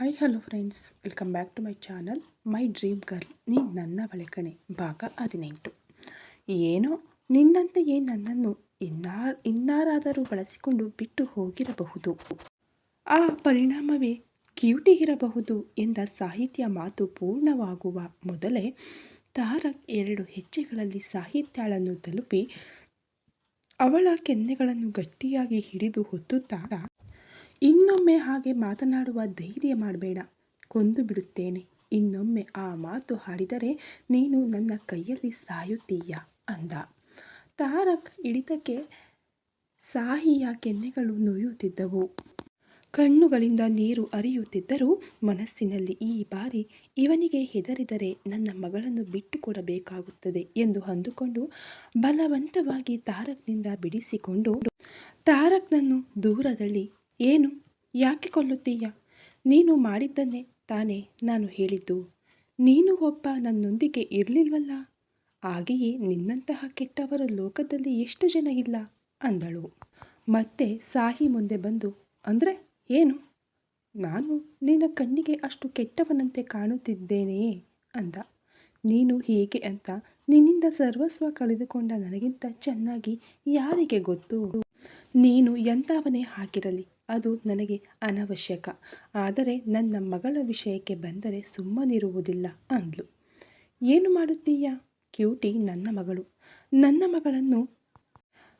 Hi hello friends welcome back to my channel my dream girl ನೀ ನನ್ನ ಬಳಕಣೆ, ಭಾಗ ಹದಿನೆಂಟು. ಏನೋ ನಿನ್ನಂತೆಯೇ ನನ್ನನ್ನು ಇನ್ನಾರ್, ಇನ್ನಾರಾದರೂ ಬಳಸಿಕೊಂಡು ಬಿಟ್ಟು ಹೋಗಿರಬಹುದು. ಆ ಪರಿಣಾಮವೇ ಕ್ಯೂಟಿ ಇರಬಹುದು ಎಂದ ಸಾಹಿತ್ಯ ಮಾತು ಪೂರ್ಣವಾಗುವ ಮೊದಲೇ ತಾರಕ್ ಎರಡು ಹೆಜ್ಜೆಗಳಲ್ಲಿ ಸಾಹಿತ್ಯಾಳನ್ನು ತಲುಪಿ ಅವಳ ಕೆನ್ನೆಗಳನ್ನು ಗಟ್ಟಿಯಾಗಿ ಹಿಡಿದು ಹೊತ್ತುತ್ತಾ ಇನ್ನೊಮ್ಮೆ ಹಾಗೆ ಮಾತನಾಡುವ ಧೈರ್ಯ ಮಾಡಬೇಡ. ಕೊಂದು ಬಿಡುತ್ತೇನೆ. ಇನ್ನೊಮ್ಮೆ ಆ ಮಾತು ಹಾಡಿದರೆ ನೀನು ನನ್ನ ಕೈಯಲ್ಲಿ ಸಾಯುತ್ತೀಯ? ಅಂದ. ತಾರಕ್ ಹಿಡಿತಕ್ಕೆ ಸಾಹಿಯ ಕೆನ್ನೆಗಳು ನೋಯುತ್ತಿದ್ದವು. ಕಣ್ಣುಗಳಿಂದ ನೀರು ಹರಿಯುತ್ತಿದ್ದರೂ ಮನಸ್ಸಿನಲ್ಲಿ ಈ ಬಾರಿ ಇವನಿಗೆ ಹೆದರಿದರೆ ನನ್ನ ಮಗಳನ್ನು ಬಿಟ್ಟುಕೊಡಬೇಕಾಗುತ್ತದೆ ಎಂದು ಅಂದುಕೊಂಡು ಬಲವಂತವಾಗಿ ತಾರಕ್ನಿಂದ ಬಿಡಿಸಿಕೊಂಡು ತಾರಕ್ನನ್ನು ದೂರದಲ್ಲಿ ಏನು? ಯಾಕೆ ಕೊಲ್ಲುತ್ತೀಯ? ನೀನು ಮಾಡಿದ್ದನ್ನೇ ತಾನೇ ನಾನು ಹೇಳಿದ್ದು. ನೀನು ಒಬ್ಬ ನನ್ನೊಂದಿಗೆ ಇರಲಿಲ್ವಲ್ಲ? ಹಾಗೆಯೇ ನಿನ್ನಂತಹ ಕೆಟ್ಟವರು ಲೋಕದಲ್ಲಿ ಎಷ್ಟು ಜನ ಇಲ್ಲ? ಅಂದಳು. ಮತ್ತೆ ಸಾಹಿ ಮುಂದೆ ಬಂದು, ಅಂದರೆ ಏನು? ನಾನು ನಿನ್ನ ಕಣ್ಣಿಗೆ ಅಷ್ಟು ಕೆಟ್ಟವನಂತೆ ಕಾಣುತ್ತಿದ್ದೇನೆಯೇ ಅಂದ. ನೀನು ಹೇಗೆ ಅಂತ ನಿನ್ನಿಂದ ಸರ್ವಸ್ವ ಕಳೆದುಕೊಂಡ ನನಗಿಂತ ಚೆನ್ನಾಗಿ ಯಾರಿಗೆ ಗೊತ್ತು? ನೀನು ಎಂಥವನೇ ಆಗಿರಲಿ ಅದು ನನಗೆ ಅನವಶ್ಯಕ. ಆದರೆ ನನ್ನ ಮಗಳ ವಿಷಯಕ್ಕೆ ಬಂದರೆ ಸುಮ್ಮನಿರುವುದಿಲ್ಲ ಅಂದ್ಲು. ಏನು ಮಾಡುತ್ತೀಯ? ಕ್ಯೂಟಿ ನನ್ನ ಮಗಳು. ನನ್ನ ಮಗಳನ್ನು,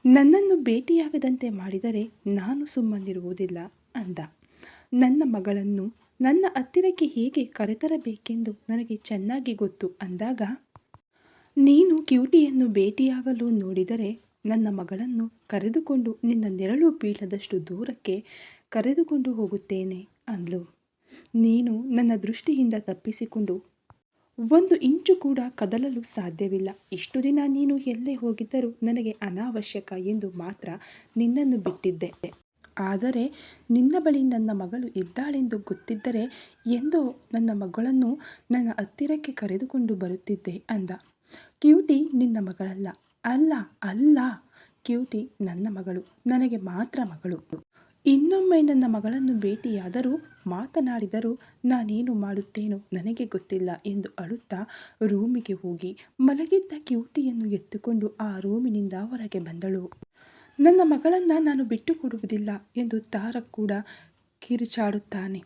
ನನ್ನನ್ನು ಭೇಟಿಯಾಗದಂತೆ ಮಾಡಿದರೆ ನಾನು ಸುಮ್ಮನಿರುವುದಿಲ್ಲ ಅಂದ. ನನ್ನ ಮಗಳನ್ನು, ನನ್ನ ಹತ್ತಿರಕ್ಕೆ ಹೇಗೆ ಕರೆತರಬೇಕೆಂದು ನನಗೆ ಚೆನ್ನಾಗಿ ಗೊತ್ತು ಅಂದಾಗ, ನೀನು ಕ್ಯೂಟಿಯನ್ನು ಭೇಟಿಯಾಗಲು ನೋಡಿದರೆ ನನ್ನ ಮಗಳನ್ನು ಕರೆದುಕೊಂಡು ನಿನ್ನ ನೆರಳು ಬೀಳದಷ್ಟು ದೂರಕ್ಕೆ ಕರೆದುಕೊಂಡು ಹೋಗುತ್ತೇನೆ ಅಂದ್ಲು. ನೀನು ನನ್ನ ದೃಷ್ಟಿಯಿಂದ ತಪ್ಪಿಸಿಕೊಂಡು ಒಂದು ಇಂಚು ಕೂಡ ಕದಲಲು ಸಾಧ್ಯವಿಲ್ಲ. ಇಷ್ಟು ದಿನ ನೀನು ಎಲ್ಲೇ ಹೋಗಿದ್ದರೂ ನನಗೆ ಅನಾವಶ್ಯಕ ಎಂದು ಮಾತ್ರ ನಿನ್ನನ್ನು ಬಿಟ್ಟಿದ್ದೆ. ಆದರೆ ನಿನ್ನ ಬಳಿ ನನ್ನ ಮಗಳು ಇದ್ದಾಳೆಂದು ಗೊತ್ತಿದ್ದರೆ ಎಂದೋ ನನ್ನ ಮಗಳನ್ನು ನನ್ನ ಹತ್ತಿರಕ್ಕೆ ಕರೆದುಕೊಂಡು ಬರುತ್ತಿದ್ದೆ ಅಂದ. ಕ್ಯೂಟಿ ನಿನ್ನ ಮಗಳಲ್ಲ. ಅಲ್ಲ ಅಲ್ಲ. ಕ್ಯೂಟಿ, ನನ್ನ ಮಗಳು. ನನಗೆ ಮಾತ್ರ ಮಗಳು. ಇನ್ನೊಮ್ಮೆ ನನ್ನ ಮಗಳನ್ನು ಭೇಟಿಯಾದರೂ, ಮಾತನಾಡಿದರೂ ನಾನೇನು ಮಾಡುತ್ತೇನೋ ನನಗೆ ಗೊತ್ತಿಲ್ಲ ಎಂದು ಅಳುತ್ತಾ ರೂಮಿಗೆ ಹೋಗಿ ಮಲಗಿದ್ದ ಕ್ಯೂಟಿಯನ್ನು ಎತ್ತುಕೊಂಡು ಆ ರೂಮಿನಿಂದ ಹೊರಗೆ ಬಂದಳು. ನನ್ನ ಮಗಳನ್ನು ನಾನು ಬಿಟ್ಟುಕೊಡುವುದಿಲ್ಲ ಎಂದು ತಾರಕ್ ಕೂಡ ಕಿರುಚಾಡುತ್ತಾನೆ.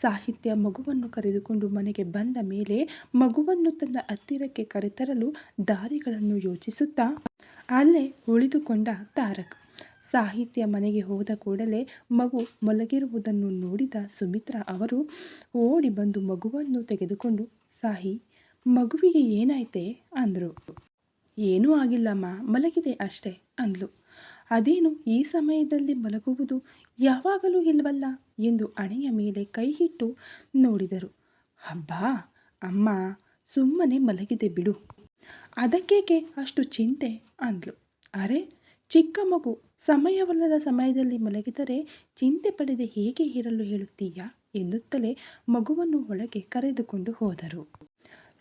ಸಾಹಿತ್ಯ ಮಗುವನ್ನು ಕರೆದುಕೊಂಡು ಮನೆಗೆ ಬಂದ ಮೇಲೆ ಮಗುವನ್ನು ತನ್ನ ಹತ್ತಿರಕ್ಕೆ ಕರೆತರಲು ದಾರಿಗಳನ್ನು ಯೋಚಿಸುತ್ತಾ ಅಲ್ಲೇ ಉಳಿದುಕೊಂಡ ತಾರಕ್. ಸಾಹಿತ್ಯ ಮನೆಗೆ ಹೋದ ಕೂಡಲೇ ಮಗು ಮಲಗಿರುವುದನ್ನು ನೋಡಿದ ಸುಮಿತ್ರಾ ಅವರು ಓಡಿ ಬಂದು ಮಗುವನ್ನು ತೆಗೆದುಕೊಂಡು, ಸಾಹಿ, ಮಗುವಿಗೆ ಏನಾಯ್ತೆ? ಅಂದರು. ಏನೂ ಆಗಿಲ್ಲಮ್ಮ, ಮಲಗಿದೆ ಅಷ್ಟೇ, ಅಂದ್ಲು. ಅದೇನು ಈ ಸಮಯದಲ್ಲಿ ಮಲಗುವುದು? ಯಾವಾಗಲೂ ಇಲ್ವಲ್ಲ ಎಂದು ಹಣೆಯ ಮೇಲೆ ಕೈಹಿಟ್ಟು ನೋಡಿದರು. ಅಬ್ಬಾ ಅಮ್ಮ, ಸುಮ್ಮನೆ ಮಲಗಿದೆ ಬಿಡು. ಅದಕ್ಕೇಕೆ ಅಷ್ಟು ಚಿಂತೆ? ಅಂದ್ಲು. ಅರೆ, ಚಿಕ್ಕ ಮಗು ಸಮಯವಲ್ಲದ ಸಮಯದಲ್ಲಿ ಮಲಗಿದರೆ ಚಿಂತೆ ಪಡೆದೆ ಹೇಗೆ ಇರಲು ಹೇಳುತ್ತೀಯಾ? ಎನ್ನುತ್ತಲೇ ಮಗುವನ್ನು ಒಳಗೆ ಕರೆದುಕೊಂಡು ಹೋದರು.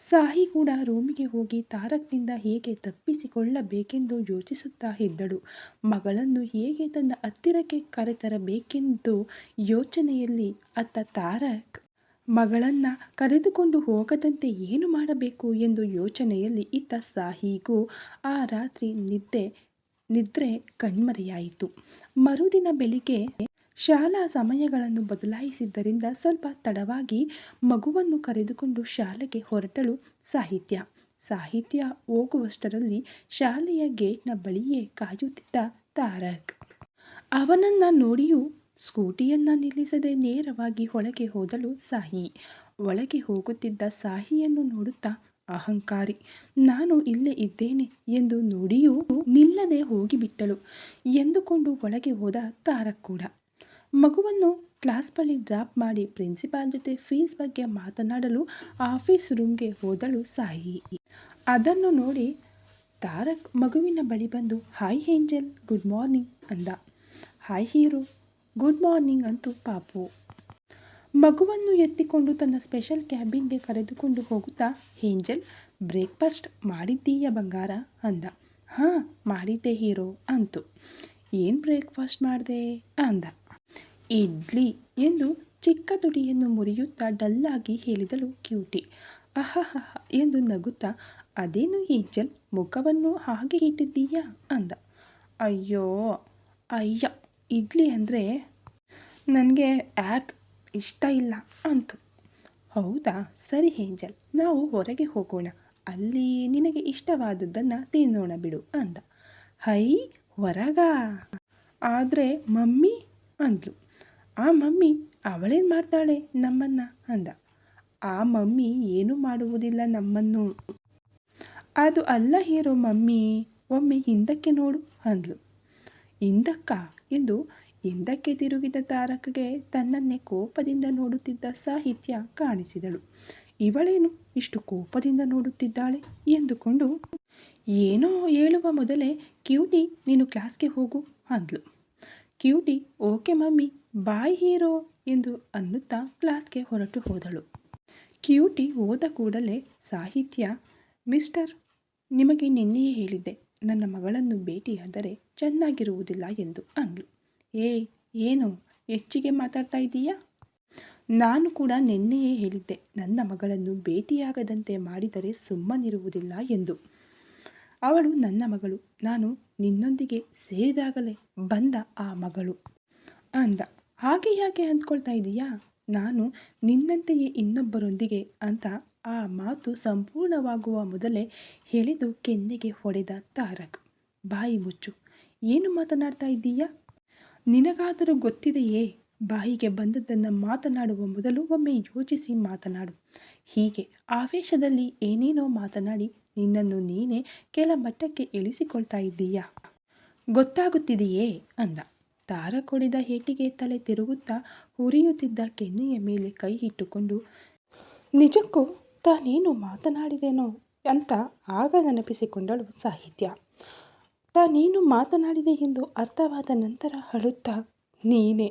ಸಾಹಿ ಕೂಡ ರೂಮಿಗೆ ಹೋಗಿ ತಾರಕ್ನಿಂದ ಹೇಗೆ ತಪ್ಪಿಸಿಕೊಳ್ಳಬೇಕೆಂದು ಯೋಚಿಸುತ್ತಾ ಇದ್ದಳು. ಮಗಳನ್ನು ಹೇಗೆ ತನ್ನ ಹತ್ತಿರಕ್ಕೆ ಕರೆತರಬೇಕೆಂದು ಯೋಚನೆಯಲ್ಲಿ ಅತ್ತ ತಾರಕ್ ಮಗಳನ್ನು ಕರೆದುಕೊಂಡು ಹೋಗದಂತೆ ಏನು ಮಾಡಬೇಕು ಎಂದು ಯೋಚನೆಯಲ್ಲಿ ಇತ್ತ ಸಾಹಿಗೂ ಆ ರಾತ್ರಿ ನಿದ್ದೆ, ನಿದ್ರೆ ಕಣ್ಮರೆಯಾಯಿತು. ಮರುದಿನ ಬೆಳಿಗ್ಗೆ ಶಾಲಾ ಸಮಯಗಳನ್ನು ಬದಲಾಯಿಸಿದ್ದರಿಂದ ಸ್ವಲ್ಪ ತಡವಾಗಿ ಮಗುವನ್ನು ಕರೆದುಕೊಂಡು ಶಾಲೆಗೆ ಹೊರಟಳು ಸಾಹಿತ್ಯ. ಸಾಹಿತ್ಯ ಹೋಗುವಷ್ಟರಲ್ಲಿ ಶಾಲೆಯ ಗೇಟ್ನ ಬಳಿಯೇ ಕಾಯುತ್ತಿದ್ದ ತಾರಕ್. ಅವನನ್ನು ನೋಡಿಯೂ ಸ್ಕೂಟಿಯನ್ನು ನಿಲ್ಲಿಸದೆ ನೇರವಾಗಿ ಒಳಗೆ ಹೋದಳು ಸಾಹಿ. ಒಳಗೆ ಹೋಗುತ್ತಿದ್ದ ಸಾಹಿಯನ್ನು ನೋಡುತ್ತಾ, ಅಹಂಕಾರಿ, ನಾನು ಇಲ್ಲೇ ಇದ್ದೇನೆ ಎಂದು ನೋಡಿಯೂ ನಿಲ್ಲದೆ ಹೋಗಿಬಿಟ್ಟಳು ಎಂದುಕೊಂಡು ಒಳಗೆ ಹೋದ ತಾರಕ್ ಕೂಡ. ಮಗುವನ್ನು ಕ್ಲಾಸ್ ಬಳಿ ಡ್ರಾಪ್ ಮಾಡಿ ಪ್ರಿನ್ಸಿಪಾಲ್ ಜೊತೆ ಫೀಸ್ ಬಗ್ಗೆ ಮಾತನಾಡಲು ಆಫೀಸ್ ರೂಮ್ಗೆ ಹೋದಳು ಸಾಯಿ. ಅದನ್ನು ನೋಡಿ ತಾರಕ್ ಮಗುವಿನ ಬಳಿ ಬಂದು ಹಾಯ್ ಏಂಜಲ್ ಗುಡ್ ಮಾರ್ನಿಂಗ್ ಅಂದ. ಹಾಯ್ ಹೀರೋ ಗುಡ್ ಮಾರ್ನಿಂಗ್ ಅಂತೂ ಪಾಪು. ಮಗುವನ್ನು ಎತ್ತಿಕೊಂಡು ತನ್ನ ಸ್ಪೆಷಲ್ ಕ್ಯಾಬಿನ್ಗೆ ಕರೆದುಕೊಂಡು ಹೋಗುತ್ತಾ ಏಂಜಲ್ ಬ್ರೇಕ್ಫಾಸ್ಟ್ ಮಾಡಿದ್ದೀಯ ಬಂಗಾರ? ಅಂದ. ಹಾಂ, ಮಾಡಿದ್ದೆ ಹೀರೋ ಅಂತು. ಏನು ಬ್ರೇಕ್ಫಾಸ್ಟ್ ಮಾಡಿದೆ? ಅಂದ. ಇಡ್ಲಿ ಎಂದು ಚಿಕ್ಕ ತುಟಿಯನ್ನು ಮುರಿಯುತ್ತಾ ಡಲ್ಲಾಗಿ ಹೇಳಿದಳು ಕ್ಯೂಟಿ. ಅಹಹಹ ಎಂದು ನಗುತ್ತಾ, ಅದೇನು ಏಂಜಲ್, ಮುಖವನ್ನು ಹಾಗೆ ಇಟ್ಟಿದ್ದೀಯಾ? ಅಂದ. ಅಯ್ಯೋ, ಅಯ್ಯ, ಇಡ್ಲಿ ಅಂದರೆ ನನಗೆ ಯಾಕ್ ಇಷ್ಟ ಇಲ್ಲ ಅಂತು. ಹೌದಾ, ಸರಿ ಏಂಜಲ್, ನಾವು ಹೊರಗೆ ಹೋಗೋಣ, ಅಲ್ಲಿ ನಿನಗೆ ಇಷ್ಟವಾದದ್ದನ್ನು ತಿನ್ನೋಣ ಬಿಡು ಅಂದ. ಹೈ, ಹೊರಗ? ಆದರೆ ಮಮ್ಮಿ, ಅಂದ್ಲು. ಆ ಮಮ್ಮಿ ಅವಳೇನು ಮಾಡ್ತಾಳೆ ನಮ್ಮನ್ನ ಅಂದ. ಆ ಮಮ್ಮಿ ಏನೂ ಮಾಡುವುದಿಲ್ಲ ನಮ್ಮನ್ನು. ಅದು ಅಲ್ಲ ಹೀರೋ ಮಮ್ಮಿ, ಒಮ್ಮೆ ಹಿಂದಕ್ಕೆ ನೋಡು ಅಂದ್ಲು. ಹಿಂದಕ್ಕ ಎಂದು ಹಿಂದಕ್ಕೆ ತಿರುಗಿದ ತಾರಕಗೆ ತನ್ನನ್ನೇ ಕೋಪದಿಂದ ನೋಡುತ್ತಿದ್ದ ಸಾಹಿತ್ಯ ಕಾಣಿಸಿದಳು. ಇವಳೇನು ಇಷ್ಟು ಕೋಪದಿಂದ ನೋಡುತ್ತಿದ್ದಾಳೆ ಎಂದುಕೊಂಡು, ಏನೋ ಹೇಳುವ ಮೊದಲೇ, ಕ್ಯೂಟಿ, ನೀನು ಕ್ಲಾಸ್ಗೆ ಹೋಗು ಅಂದ್ಲು. Cutie, okay mummy bye hero ಎಂದು ಅನ್ನುತ್ತಾ ಕ್ಲಾಸ್ಗೆ ಹೊರಟು ಹೋದಳು. ಕ್ಯೂಟಿ ಹೋದ ಕೂಡಲೇ, ಸಾಹಿತ್ಯ, ಮಿಸ್ಟರ್, ನಿಮಗೆ ನಿನ್ನೆಯೇ ಹೇಳಿದ್ದೆ. ನನ್ನ ಮಗಳನ್ನು ಭೇಟಿಯಾದರೆ ಚೆನ್ನಾಗಿರುವುದಿಲ್ಲ ಎಂದು ಅಂದಳು ಏ, ಏನು, ಹೆಚ್ಚಿಗೆ ಮಾತಾಡ್ತಾ ಇದ್ದೀಯಾ? ನಾನು ಕೂಡ ನಿನ್ನೆಯೇ ಹೇಳಿದ್ದೆ. ನನ್ನ ಮಗಳನ್ನು ಭೇಟಿಯಾಗದಂತೆ ಮಾಡಿದರೆ ಸುಮ್ಮನಿರುವುದಿಲ್ಲ ಎಂದು. ಅವಳು ನನ್ನ ಮಗಳು. ನಾನು ನಿನ್ನೊಂದಿಗೆ ಸೇರಿದಾಗಲೇ ಬಂದ ಆ ಮಗಳು ಅಂದ. ಹಾಗೆ ಯಾಕೆ ಅಂದ್ಕೊಳ್ತಾ ಇದೀಯಾ? ನಾನು ನಿನ್ನಂತೆಯೇ ಇನ್ನೊಬ್ಬರೊಂದಿಗೆ ಅಂತ ಆ ಮಾತು ಸಂಪೂರ್ಣವಾಗುವ ಮೊದಲೇ ಹೇಳಿದು ಕೆನ್ನೆಗೆ ಹೊಡೆದ ತಾರಕ್. ಬಾಯಿ ಮುಚ್ಚು. ಏನು ಮಾತನಾಡ್ತಾ ಇದ್ದೀಯಾ? ನಿನಗಾದರೂ ಗೊತ್ತಿದೆಯೇ? ಬಾಯಿಗೆ ಬಂದದ್ದನ್ನು ಮಾತನಾಡುವ ಮೊದಲು ಒಮ್ಮೆ ಯೋಚಿಸಿ ಮಾತನಾಡು. ಹೀಗೆ ಆವೇಶದಲ್ಲಿ ಏನೇನೋ ಮಾತನಾಡಿ ನಿನ್ನನ್ನು ನೀನೇ ಕೆಲ ಮಟ್ಟಕ್ಕೆ ಇಳಿಸಿಕೊಳ್ತಾ ಇದ್ದೀಯಾ? ಗೊತ್ತಾಗುತ್ತಿದೆಯೇ? ಅಂದ. ತಾರ ಕೊಡಿದ ಏಟಿಗೆ ತಲೆ ತಿರುಗುತ್ತಾ ಉರಿಯುತ್ತಿದ್ದ ಕೆನ್ನೆಯ ಮೇಲೆ ಕೈ ಇಟ್ಟುಕೊಂಡು, ನಿಜಕ್ಕೂ ತಾನೇನು ಮಾತನಾಡಿದೆನೋ? ಅಂತ ಆಗ ನೆನಪಿಸಿಕೊಂಡಳು ಸಾಹಿತ್ಯ. ತಾನೇನು ಮಾತನಾಡಿದೆ ಎಂದು ಅರ್ಥವಾದ ನಂತರ ಅಳುತ್ತಾ, ನೀನೇ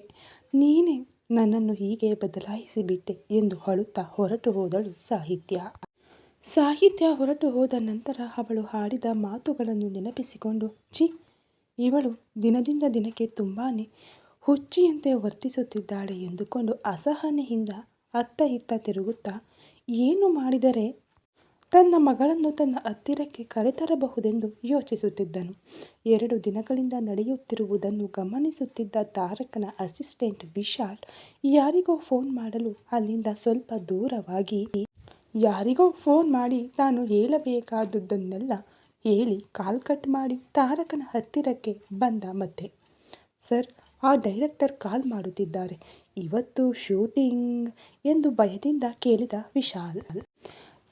ನೀನೇ ನನ್ನನ್ನು ಹೀಗೆ ಬದಲಾಯಿಸಿಬಿಟ್ಟೆ ಎಂದು ಅಳುತ್ತಾ ಹೊರಟು ಹೋದಳು ಸಾಹಿತ್ಯ. ಸಾಹಿತ್ಯ ಹೊರಟು ಹೋದ ನಂತರ ಅವಳು ಹಾಡಿದ ಮಾತುಗಳನ್ನು ನೆನಪಿಸಿಕೊಂಡು, ಛಿ ಇವಳು ದಿನದಿಂದ ದಿನಕ್ಕೆ ತುಂಬಾ ಹುಚ್ಚಿಯಂತೆ ವರ್ತಿಸುತ್ತಿದ್ದಾಳೆ ಎಂದುಕೊಂಡು ಅಸಹನೆಯಿಂದ ಅತ್ತ ಇತ್ತ ತಿರುಗುತ್ತಾ, ಏನು ಮಾಡಿದರೆ? ತನ್ನ ಮಗಳನ್ನು ತನ್ನ ಹತ್ತಿರಕ್ಕೆ ಕರೆತರಬಹುದೆಂದು ಯೋಚಿಸುತ್ತಿದ್ದನು. ಎರಡು ದಿನಗಳಿಂದ ನಡೆಯುತ್ತಿರುವುದನ್ನು ಗಮನಿಸುತ್ತಿದ್ದ ತಾರಕನ ಅಸಿಸ್ಟೆಂಟ್ ವಿಶಾಲ್ ಯಾರಿಗೋ ಫೋನ್ ಮಾಡಲು ಅಲ್ಲಿಂದ ಸ್ವಲ್ಪ ದೂರವಾಗಿ, ಯಾರಿಗೋ ಫೋನ್ ಮಾಡಿ ತಾನು ಹೇಳಬೇಕಾದದ್ದನ್ನೆಲ್ಲ ಹೇಳಿ ಕಾಲ್ ಕಟ್ ಮಾಡಿ ತಾರಕನ ಹತ್ತಿರಕ್ಕೆ ಬಂದ ಮತ್ತೆ. ಸರ್, ಆ ಡೈರೆಕ್ಟರ್ ಕಾಲ್ ಮಾಡುತ್ತಿದ್ದಾರೆ. ಇವತ್ತು ಶೂಟಿಂಗ್ ಎಂದು ಭಯದಿಂದ ಕೇಳಿದ ವಿಶಾಲ್.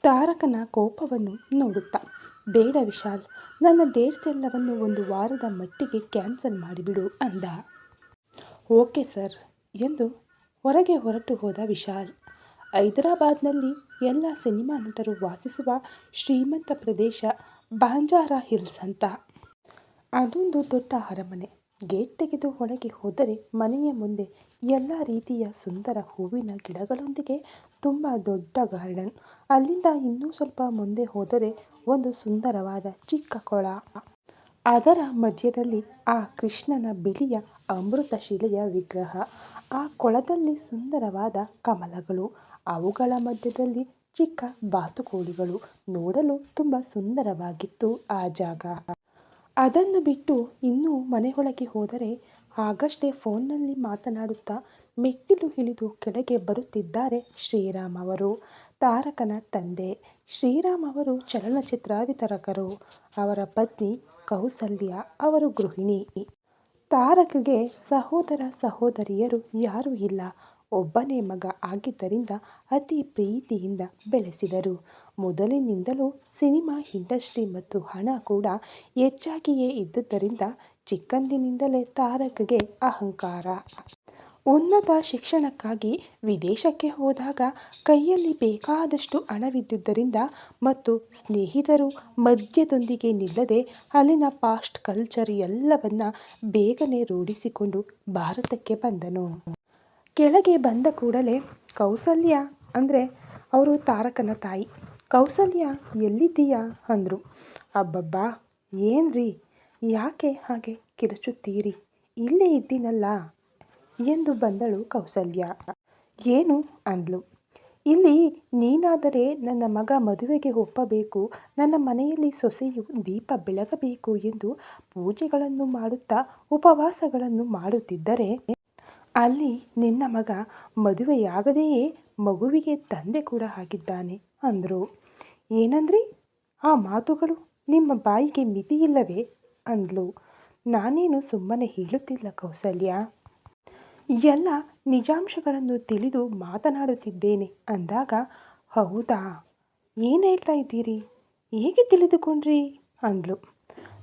ತಾರಕನ ಕೋಪವನ್ನು ನೋಡುತ್ತಾ, ಬೇಡ ವಿಶಾಲ್, ನನ್ನ ಡೇಟ್ಸ್ ಎಲ್ಲವನ್ನು ಒಂದು ವಾರದ ಮಟ್ಟಿಗೆ ಕ್ಯಾನ್ಸಲ್ ಮಾಡಿಬಿಡು ಅಂದ. ಓಕೆ ಸರ್ ಎಂದು ಹೊರಗೆ ಹೊರಟು ಹೋದ ವಿಶಾಲ್. ಹೈದರಾಬಾದ್ನಲ್ಲಿ ಎಲ್ಲ ಸಿನಿಮಾ ನಟರು ವಾಸಿಸುವ ಶ್ರೀಮಂತ ಪ್ರದೇಶ ಬಾಂಜಾರಾ ಹಿಲ್ಸ್ ಅಂತ. ಅದೊಂದು ದೊಡ್ಡ ಅರಮನೆ. ಗೇಟ್ ತೆಗೆದು ಒಳಗೆ ಹೋದರೆ ಮನೆಯ ಮುಂದೆ ಎಲ್ಲ ರೀತಿಯ ಸುಂದರ ಹೂವಿನ ಗಿಡಗಳೊಂದಿಗೆ ತುಂಬ ದೊಡ್ಡ ಗಾರ್ಡನ್. ಅಲ್ಲಿಂದ ಇನ್ನೂ ಸ್ವಲ್ಪ ಮುಂದೆ ಹೋದರೆ ಒಂದು ಸುಂದರವಾದ ಚಿಕ್ಕ ಕೊಳ. ಅದರ ಮಧ್ಯದಲ್ಲಿ ಆ ಕೃಷ್ಣನ ಬಿಳಿಯ ಅಮೃತ ಶಿಲೆಯ ವಿಗ್ರಹ. ಆ ಕೊಳದಲ್ಲಿ ಸುಂದರವಾದ ಕಮಲಗಳು. ಅವುಗಳ ಮಧ್ಯದಲ್ಲಿ ಚಿಕ್ಕ ಬಾತುಕೋಳಿಗಳು ನೋಡಲು ತುಂಬ ಸುಂದರವಾಗಿತ್ತು ಆ ಜಾಗ. ಅದನ್ನು ಬಿಟ್ಟು ಇನ್ನೂ ಮನೆಯೊಳಗೆ ಹೋದರೆ ಆಗಷ್ಟೇ ಫೋನ್ನಲ್ಲಿ ಮಾತನಾಡುತ್ತಾ ಮೆಟ್ಟಿಲು ಇಳಿದು ಕೆಳಗೆ ಬರುತ್ತಿದ್ದಾರೆ ಶ್ರೀರಾಮ್ ಅವರು. ತಾರಕನ ತಂದೆ. ಶ್ರೀರಾಮ್ ಅವರು ಚಲನಚಿತ್ರ ವಿತರಕರು. ಅವರ ಪತ್ನಿ ಕೌಸಲ್ಯ ಅವರು ಗೃಹಿಣಿ. ತಾರಕ್ಗೆ ಸಹೋದರ ಸಹೋದರಿಯರು ಯಾರೂ ಇಲ್ಲ. ಒಬ್ಬನೇ ಮಗ ಆಗಿದ್ದರಿಂದ ಅತಿ ಪ್ರೀತಿಯಿಂದ ಬೆಳೆಸಿದರು. ಮೊದಲಿನಿಂದಲೂ ಸಿನಿಮಾ ಇಂಡಸ್ಟ್ರಿ ಮತ್ತು ಹಣ ಕೂಡ ಹೆಚ್ಚಾಗಿಯೇ ಇದ್ದುದರಿಂದ ಚಿಕ್ಕಂದಿನಿಂದಲೇ ತಾರಕ್ಗೆ ಅಹಂಕಾರ. ಉನ್ನತ ಶಿಕ್ಷಣಕ್ಕಾಗಿ ವಿದೇಶಕ್ಕೆ ಹೋದಾಗ ಕೈಯಲ್ಲಿ ಬೇಕಾದಷ್ಟು ಹಣವಿದ್ದುದರಿಂದ ಮತ್ತು ಸ್ನೇಹಿತರು ಮದ್ಯದೊಂದಿಗೆ ನಿಲ್ಲದೆ ಅಲ್ಲಿನ ಪಾಸ್ಟ್ ಕಲ್ಚರ್ ಎಲ್ಲವನ್ನ ಬೇಗನೆ ರೂಢಿಸಿಕೊಂಡು ಭಾರತಕ್ಕೆ ಬಂದನು. ಕೆಳಗೆ ಬಂದ ಕೂಡಲೇ ಕೌಸಲ್ಯ, ಅಂದರೆ ಅವರು ತಾರಕನ ತಾಯಿ. ಕೌಸಲ್ಯ, ಎಲ್ಲಿದ್ದೀಯಾ? ಅಂದರು. ಅಬ್ಬಬ್ಬಾ, ಏನ್ರಿ? ಯಾಕೆ ಹಾಗೆ ಕಿರುಚುತ್ತೀರಿ? ಇಲ್ಲೇ ಇದ್ದೀನಲ್ಲ? ಎಂದು ಬಂದಳು ಕೌಸಲ್ಯ. ಏನು? ಅಂದ್ಲು. ಇಲ್ಲಿ ನೀನಾದರೆ ನನ್ನ ಮಗ ಮದುವೆಗೆ ಒಪ್ಪಬೇಕು. ನನ್ನ ಮನೆಯಲ್ಲಿ ಸೊಸೆಯು ದೀಪ ಬೆಳಗಬೇಕು ಎಂದು ಪೂಜೆಗಳನ್ನು ಮಾಡುತ್ತಾ, ಉಪವಾಸಗಳನ್ನು ಮಾಡುತ್ತಿದ್ದರೆ ಅಲ್ಲಿ ನಿನ್ನ ಮಗ ಮದುವೆಯಾಗದೆಯೇ ಮಗುವಿಗೆ ತಂದೆ ಕೂಡ ಆಗಿದ್ದಾನೆ ಅಂದರು. ಏನಂದ್ರಿ? ಆ ಮಾತುಗಳು ನಿಮ್ಮ ಬಾಯಿಗೆ ಮಿತಿಯಿಲ್ಲವೇ ಅಂದ್ಲು. ನಾನೇನು ಸುಮ್ಮನೆ ಹೇಳುತ್ತಿಲ್ಲ ಕೌಸಲ್ಯ. ಎಲ್ಲ ನಿಜಾಂಶಗಳನ್ನು ತಿಳಿದು ಮಾತನಾಡುತ್ತಿದ್ದೇನೆ ಅಂದಾಗ, ಹೌದಾ? ಏನು ಹೇಳ್ತಾ ಇದ್ದೀರಿ? ಹೇಗೆ ತಿಳಿದುಕೊಂಡ್ರಿ? ಅಂದ್ಲು.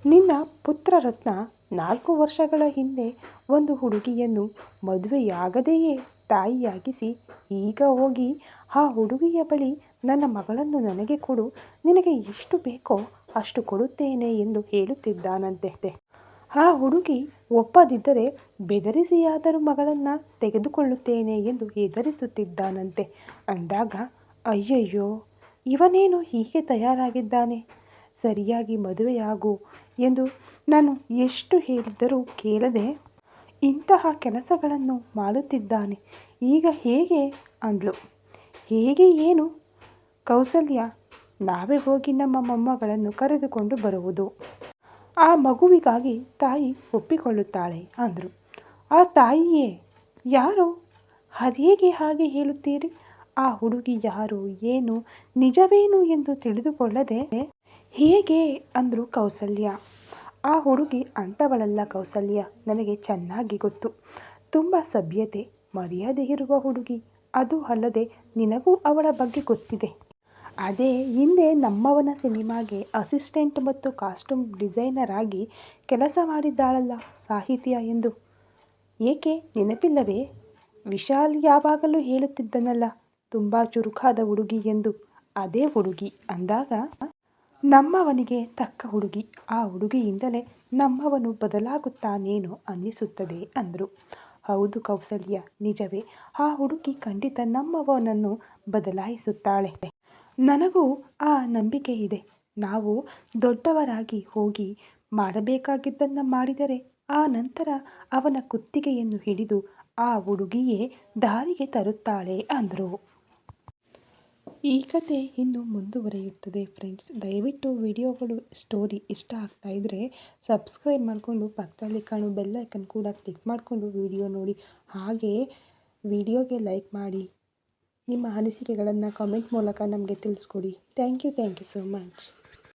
ನಿನ್ನ ಪುತ್ರರತ್ನ ನಾಲ್ಕು ವರ್ಷಗಳ ಹಿಂದೆ ಒಂದು ಹುಡುಗಿಯನ್ನು ಮದುವೆಯಾಗದೆಯೇ ತಾಯಿಯಾಗಿಸಿ ಈಗ ಹೋಗಿ ಆ ಹುಡುಗಿಯ ಬಳಿ ನನ್ನ ಮಗಳನ್ನು ನನಗೆ ಕೊಡು, ನಿನಗೆ ಎಷ್ಟು ಬೇಕೋ ಅಷ್ಟು ಕೊಡುತ್ತೇನೆ ಎಂದು ಹೇಳುತ್ತಿದ್ದಾನಂತೆ. ಆ ಹುಡುಗಿ ಒಪ್ಪದಿದ್ದರೆ ಬೆದರಿಸಿಯಾದರೂ ಮಗಳನ್ನು ತೆಗೆದುಕೊಳ್ಳುತ್ತೇನೆ ಎಂದು ಹೆದರಿಸುತ್ತಿದ್ದಾನಂತೆ. ಅಂದಾಗ, ಅಯ್ಯಯ್ಯೋ, ಇವನೇನು ಹೀಗೆ ತಯಾರಾಗಿದ್ದಾನೆ? ಸರಿಯಾಗಿ ಮದುವೆಯಾಗು ಎಂದು ನಾನು ಎಷ್ಟು ಹೇಳಿದ್ದರೂ ಕೇಳದೆ ಇಂತಹ ಕೆಲಸಗಳನ್ನು ಮಾಡುತ್ತಿದ್ದಾನೆ. ಈಗ ಹೇಗೆ? ಅಂದ್ಲು. ಹೇಗೆ ಏನು? ಕೌಸಲ್ಯ, ನಾವೇ ಹೋಗಿ ನಮ್ಮ ಮೊಮ್ಮಗಳನ್ನು ಕರೆದುಕೊಂಡು ಬರುವುದು. ಆ ಮಗುವಿಗಾಗಿ ತಾಯಿ ಒಪ್ಪಿಕೊಳ್ಳುತ್ತಾಳೆ ಅಂದರು ಆ ತಾಯಿಯೇ? ಯಾರು? ಅದೇಗೆ ಹಾಗೆ ಹೇಳುತ್ತೀರಿ? ಆ ಹುಡುಗಿ ಯಾರು? ಏನು? ನಿಜವೇನು ಎಂದು ತಿಳಿದುಕೊಳ್ಳದೆ ಹೇಗೆ ಅಂದರು ಕೌಸಲ್ಯ. ಆ ಹುಡುಗಿ ಅಂಥವಳಲ್ಲ ಕೌಸಲ್ಯ, ನನಗೆ ಚೆನ್ನಾಗಿ ಗೊತ್ತು. ತುಂಬ ಸಭ್ಯತೆ, ಮರ್ಯಾದೆ ಇರುವ ಹುಡುಗಿ. ಅದು ಅಲ್ಲದೆ ನಿನಗೂ ಅವಳ ಬಗ್ಗೆ ಗೊತ್ತಿದೆ. ಅದೇ, ಹಿಂದೆ ನಮ್ಮವನ ಸಿನಿಮಾಗೆ ಅಸಿಸ್ಟೆಂಟ್ ಮತ್ತು ಕಾಸ್ಟ್ಯೂಮ್ ಡಿಸೈನರ್ ಆಗಿ ಕೆಲಸ ಮಾಡಿದ್ದಾಳಲ್ಲ ಸಾಹಿತ್ಯ ಎಂದು. ಏಕೆ, ನೆನಪಿಲ್ಲವೇ? ವಿಶಾಲ್ ಯಾವಾಗಲೂ ಹೇಳುತ್ತಿದ್ದನಲ್ಲ, ತುಂಬ ಚುರುಕಾದ ಹುಡುಗಿ ಎಂದು. ಅದೇ ಹುಡುಗಿ ಅಂದಾಗ ನಮ್ಮವನಿಗೆ ತಕ್ಕ ಹುಡುಗಿ, ಆ ಹುಡುಗಿಯಿಂದಲೇ ನಮ್ಮವನು ಬದಲಾಗುತ್ತಾನೇನೋ ಅನ್ನಿಸುತ್ತದೆ ಅಂದರು. ಹೌದು ಕೌಸಲ್ಯ, ನಿಜವೇ, ಆ ಹುಡುಗಿ ಖಂಡಿತ ನಮ್ಮವನನ್ನು ಬದಲಾಯಿಸುತ್ತಾಳೆ. ನನಗೂ ಆ ನಂಬಿಕೆ ಇದೆ. ನಾವು ದೊಡ್ಡವರಾಗಿ ಹೋಗಿ ಮಾಡಬೇಕಾಗಿದ್ದನ್ನು ಮಾಡಿದರೆ, ಆ ನಂತರ ಅವನ ಕುತ್ತಿಗೆಯನ್ನು ಹಿಡಿದು ಆ ಹುಡುಗಿಯೇ ದಾರಿಗೆ ತರುತ್ತಾಳೆ ಅಂದರು. ಈ ಕತೆ ಇನ್ನು ಮುಂದುವರೆಯುತ್ತದೆ. ಫ್ರೆಂಡ್ಸ್, ದಯವಿಟ್ಟು ವಿಡಿಯೋಗಳು ಸ್ಟೋರಿ ಇಷ್ಟ ಆಗ್ತಾ ಇದ್ದರೆ ಸಬ್ಸ್ಕ್ರೈಬ್ ಮಾಡಿಕೊಂಡು ಪಕ್ಕದಲ್ಲಿ ಕಾಣೋ ಬೆಲ್ಲೈಕನ್ ಕೂಡ ಕ್ಲಿಕ್ ಮಾಡಿಕೊಂಡು ವಿಡಿಯೋ ನೋಡಿ. ಹಾಗೆ ವಿಡಿಯೋಗೆ ಲೈಕ್ ಮಾಡಿ. ನಿಮ್ಮ ಅನಿಸಿಕೆಗಳನ್ನು ಕಾಮೆಂಟ್ ಮೂಲಕ ನಮಗೆ ತಿಳಿಸ್ಕೊಡಿ. Thank you thank you so much.